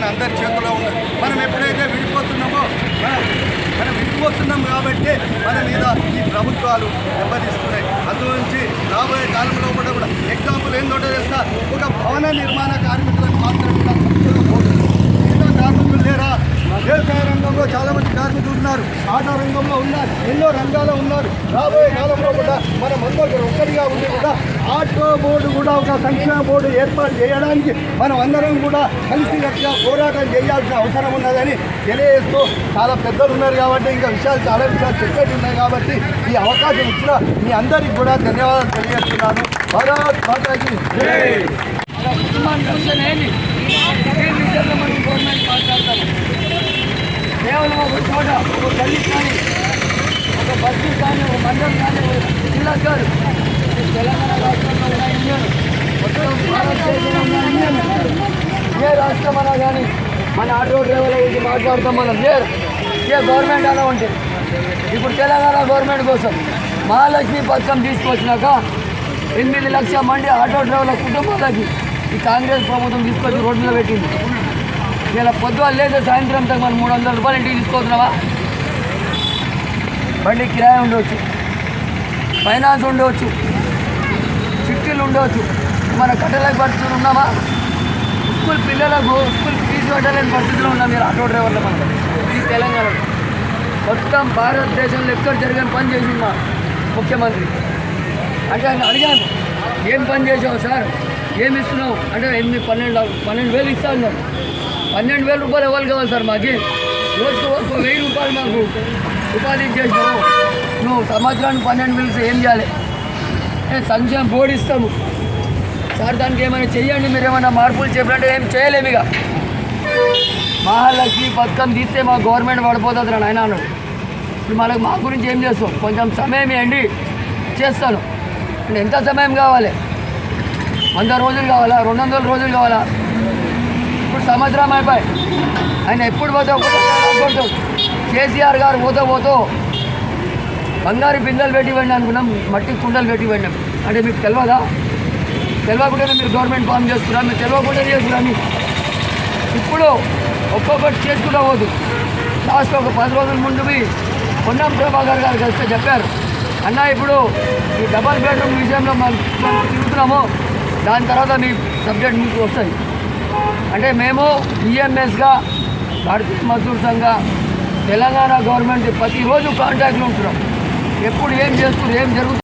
మన అందరి చేతిలో ఉన్నది మనం ఎప్పుడైతే విడిపోతున్నామో మనం మనం విడిపోతున్నాం కాబట్టి మన మీద ఈ ప్రభుత్వాలు దెబ్బతీస్తున్నాయి. అందులోంచి రాబోయే కాలంలో కూడా కూడా ఎగ్జాంపుల్ ఏంటో తెలుసా? ఒక భవన నిర్మాణ కార్మికులకు మాత్రమే కార్మికులు లేరా? వ్యవసాయ రంగంలో చాలామంది కార్మికులు ఉన్నారు ఆటో రంగంలో ఉన్నారు ఎన్నో రంగాల్లో ఉన్నారు. రాబోయే కాలంలో కూడా మనం అందరికీ ఒక్కటి బోర్డు కూడా ఒక సంక్షేమ బోర్డు ఏర్పాటు చేయడానికి మనం అందరం కూడా కలిసికట్టుగా పోరాటం చేయాల్సిన అవసరం ఉన్నదని తెలియజేస్తూ చాలా పెద్దలు ఉన్నారు కాబట్టి ఇంకా విషయాలు చాలా విషయాలు చెప్పేటి ఉన్నాయి కాబట్టి ఈ అవకాశం ఇచ్చిన మీ అందరికీ కూడా ధన్యవాదాలు తెలియజేస్తున్నాను. భారత్ మాతాకి కేవలం ఒక చోట ఒక గల్లీ కానీ ఒక బస్సు కానీ ఒక మండలం కానీ ఒక జిల్లా కాదు ఈ తెలంగాణ రాష్ట్రంలో ఉన్న ఇండియన్ మొత్తం భారతదేశంలో ఉన్న ఇండియన్ ఏ రాష్ట్రం అన్నా కానీ మన ఆటో డ్రైవర్ల గురించి మాట్లాడతాం మనం. ఏ ఏ గవర్నమెంట్ అలా ఉంటుంది ఇప్పుడు తెలంగాణ గవర్నమెంట్ కోసం మహాలక్ష్మి పథకం తీసుకొచ్చినాక ఎనిమిది లక్షల మంది ఆటో డ్రైవర్ల కుటుంబాలకి ఈ కాంగ్రెస్ ప్రభుత్వం తీసుకొచ్చి రోడ్డు మీద పెట్టింది. ఇలా పొద్దున లేదా సాయంత్రం తగ్గ మనం మూడు వందల రూపాయలు ఇంటికి తీసుకోతున్నావా బండి కిరాయి ఉండవచ్చు ఫైనాన్స్ ఉండవచ్చు చిట్టీలు ఉండవచ్చు. మన కట్టెల పరిస్థితులు ఉన్నామా? స్కూల్ పిల్లలకు స్కూల్ ఫీజు పరిస్థితిలో ఉన్నాం మీరు ఆటో డ్రైవర్లు మనం. ఈ తెలంగాణలో. మొత్తం భారతదేశంలో ఎక్కడ జరగని పని చేసింది మా ముఖ్యమంత్రి. అంటే ఆయన అడిగాను ఏం పని చేసావు సార్? ఏమి ఇస్తున్నావు? అంటే ఎనిమిది పన్నెండు పన్నెండు వేలు ఇస్తా ఉన్నారు పన్నెండు వేల రూపాయలు ఇవ్వాలి కావాలి సార్ మాకి? రోజుకు ఒక వెయ్యి రూపాయలు మాకు ఉపాధి చేసినావు నువ్వు సంవత్సరానికి పన్నెండు వేలు ఏం చేయాలి? ఏ సంక్షేమ బోర్డు ఇస్తాము. సార్ దానికి ఏమైనా చెయ్యండి మీరు ఏమైనా మార్పులు చెప్పినట్టు ఏం చేయలేము ఇక. మహాలక్ష్మి పథకం తీస్తే మా గవర్నమెంట్ పడిపోతుంది అని నాయన అన్నాడు. ఇప్పుడు మనకు మా గురించి ఏం చేస్తాం కొంచెం సమయం ఇవ్వండి. చేస్తాను. ఎంత సమయం కావాలి? వంద రోజులు కావాలా? రెండు వందల రోజులు కావాలా? ఇప్పుడు సంవత్సరం అయిపోయి. ఆయన ఎప్పుడు పోతే కేసీఆర్ గారు పోతే పోతూ బంగారు బిందెలు పెట్టి ఇవ్వండి అనుకున్నాం. మట్టి కుండలు పెట్టి అంటే మీకు తెలియదా? తెలియకుండానే మీరు గవర్నమెంట్ ఫామ్ చేసుకున్నారు మీరు తెలియకుండా చేసుకున్నాను ఇప్పుడు ఒక్కొక్కటి చేసుకుంటూ పోదు. లాస్ట్ ఒక పది రోజుల ముందు పోయి పొన్నం ప్రభాకర్ గారు కలిస్తే చెప్పారు. అన్న ఇప్పుడు ఈ డబల్ బెడ్రూమ్ విషయంలో మనం తిరుగుతున్నాము దాని తర్వాత మీ సబ్జెక్ట్ మీకు వస్తుంది. అంటే మేము ఈఎంఎస్గా భారతీయ మజదూర్ సంఘ తెలంగాణ గవర్నమెంట్ ప్రతిరోజు కాంటాక్ట్లో ఉంటున్నాం. ఎప్పుడు ఏం చేస్తున్నారు ఏం జరుగుతుంది